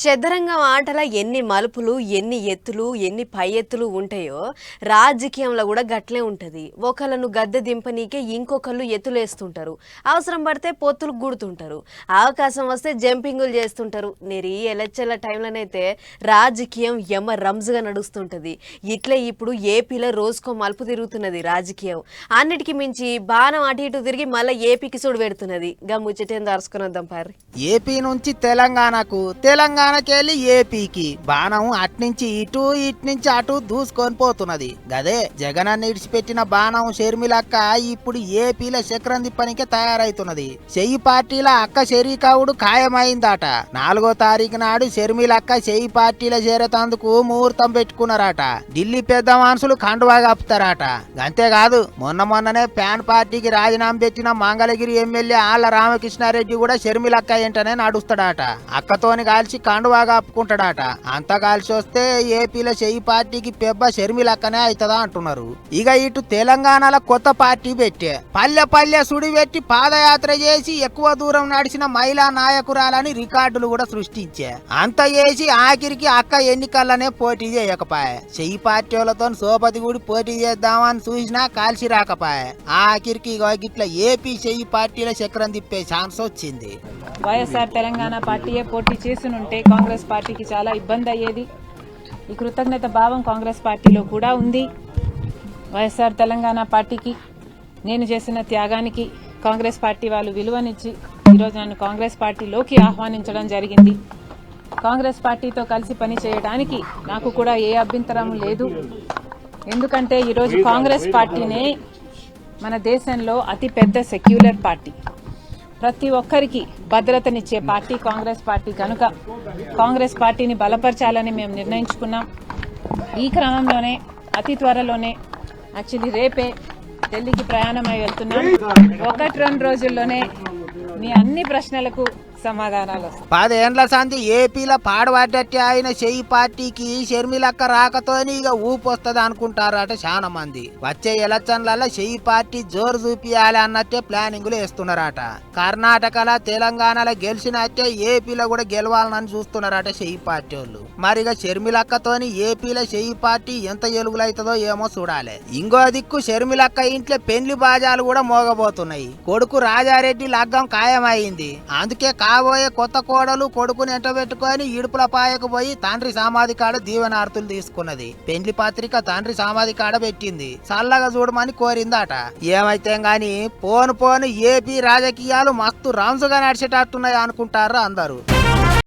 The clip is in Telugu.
శదరంగం ఆటల ఎన్ని మలుపులు ఎన్ని ఎత్తులు ఎన్ని పై ఎత్తులు ఉంటాయో రాజకీయంలో కూడా గట్లే ఉంటుంది. ఒకళ్ళను గద్దె దింపనీకే ఇంకొకళ్ళు ఎత్తులేస్తుంటారు. అవసరం పడితే పొత్తులు గుడుతుంటారు. అవకాశం వస్తే జంపింగులు చేస్తుంటారు. నేరి ఎలక్షన్ల టైంలోనైతే రాజకీయం యమ రంజుగా నడుస్తుంటుంది. ఇట్లే ఇప్పుడు ఏపీలో రోజుకో మలుపు తిరుగుతున్నది రాజకీయం. అన్నిటికీ మించి బాణం అటు ఇటు తిరిగి మళ్ళీ ఏపీకి చూడు పెడుతున్నది. గా ముచ్చటేం దార్చుకుని వద్దాం పారి. ఏపీ నుంచి తెలంగాణకు తెలంగాణ తెలంగాణకెళ్ళి ఏపీకి. బాణం అట్నుంచి ఇటు ఇట్నుంచి అటు దూసుకొని పోతున్నది. గదే జగనన్న ఇడిచిపెట్టిన బాణం షర్మిలక్క ఇప్పుడు ఏపీలో చక్రం తిప్పనికే తయారైతున్నది. చెయ్యి పార్టీల అక్క షరీకావుడు ఖాయమైందట. నాలుగో తారీఖు నాడు షర్మిలక్క చెయ్యి పార్టీల చేరేతందుకు ముహూర్తం పెట్టుకున్నారట. ఢిల్లీ పెద్ద మనుషులు కండువా కప్పుతారట అంతేకాదు మొన్న మొన్ననే ప్యాన్ పార్టీకి రాజీనామా పెట్టిన మంగళగిరి ఎమ్మెల్యే ఆళ్ళ రామకృష్ణారెడ్డి కూడా షర్మిలక్క ఏంటనే నడుస్తాడట. అక్కతోని కాల్చి కండువా కప్పుకుంటాడట అంతా కలిసి వస్తే ఏపీలో చెయ్యి పార్టీకి పెబ్బ షర్మిలక్కనే అవుతుందా అంటున్నారు. ఇక ఇటు తెలంగాణలో కొత్త పార్టీ పెట్టే. పల్లె పల్లె సుడి పెట్టి పాదయాత్ర చేసి ఎక్కువ దూరం నడిచిన మహిళా నాయకురాలని రికార్డులు కూడా సృష్టించే. అంత చేసి ఆఖరికి అక్క ఎన్నికల్లోనే పోటీ చేయకపాయ. చెయ్యి పార్టీ వాళ్ళతో సోపతి కూడా పోటీ చేద్దామని చూసినా కాల్సి రాకపాయ. ఆఖరికి ఇట్లా గిట్ల ఏపీ చెయ్యి పార్టీల చక్రం తిప్పే ఛాన్స్ వచ్చింది. వైఎస్ఆర్ తెలంగాణ పార్టీయే పోటీ చేసినుంటే కాంగ్రెస్ పార్టీకి చాలా ఇబ్బంది అయ్యేది. ఈ కృతజ్ఞత భావం కాంగ్రెస్ పార్టీలో కూడా ఉంది. వైఎస్ఆర్ తెలంగాణ పార్టీకి నేను చేసిన త్యాగానికి కాంగ్రెస్ పార్టీ వాళ్ళు విలువనిచ్చి ఈరోజు నన్ను కాంగ్రెస్ పార్టీలోకి ఆహ్వానించడం జరిగింది. కాంగ్రెస్ పార్టీతో కలిసి పని చేయడానికి నాకు కూడా ఏ అభ్యంతరం లేదు. ఎందుకంటే ఈరోజు కాంగ్రెస్ పార్టీనే మన దేశంలో అతిపెద్ద సెక్యులర్ పార్టీ. ప్రతి ఒక్కరికి భద్రతనిచ్చే పార్టీ కాంగ్రెస్ పార్టీ. కనుక కాంగ్రెస్ పార్టీని బలపరచాలని మేము నిర్ణయించుకున్నాం. ఈ క్రమంలోనే అతి త్వరలోనే యాక్చువల్లీ రేపే ఢిల్లీకి ప్రయాణమై వెళ్తున్నాం. ఒకటి రెండు రోజుల్లోనే మీ అన్ని ప్రశ్నలకు సమాధానాలు పదేండ్ల సంధి ఏపీలో పాడబడ్డట్టే ఆయన చెయ్యి పార్టీకి షర్మిలక్క రాకతోని ఇక ఊపు వస్తుంది అనుకుంటారట చాలా మంది వచ్చే ఎలక్షన్లలో చెయ్యి పార్టీ జోరు చూపియాలి అన్నట్టే ప్లానింగ్లు వేస్తున్నారట. కర్ణాటకలో తెలంగాణలో గెలిచినట్టే ఏపీలో కూడా గెలవాలని చూస్తున్నారట చెయ్యి పార్టీ వాళ్ళు. మరి ఇక షర్మిలక్కతోని ఏపీలో చెయ్యి పార్టీ ఎంత ఎలుగులైతుందో ఏమో చూడాలి. ఇంకో దిక్కు షర్మిలక్క ఇంట్లో పెండ్లి బాజాలు కూడా మోగబోతున్నాయి. కొడుకు రాజారెడ్డి లగ్గం ఖాయమైంది. అందుకే కాబోయే కొత్త కోడలు కొడుకుని ఎంటబెట్టుకొని ఇడుపుల పాయకు పోయి తండ్రి సమాధి కాడ దీవెనార్తులు తీసుకున్నది. పెండ్లి పత్రిక తండ్రి సమాధి కాడ పెట్టింది. చల్లగా చూడమని కోరిందట. ఏమైతే గాని పోను పోను ఏపీ రాజకీయాలు మస్తు రాంసుగా నడిచేటట్టున్నాయి అనుకుంటారు అందరూ.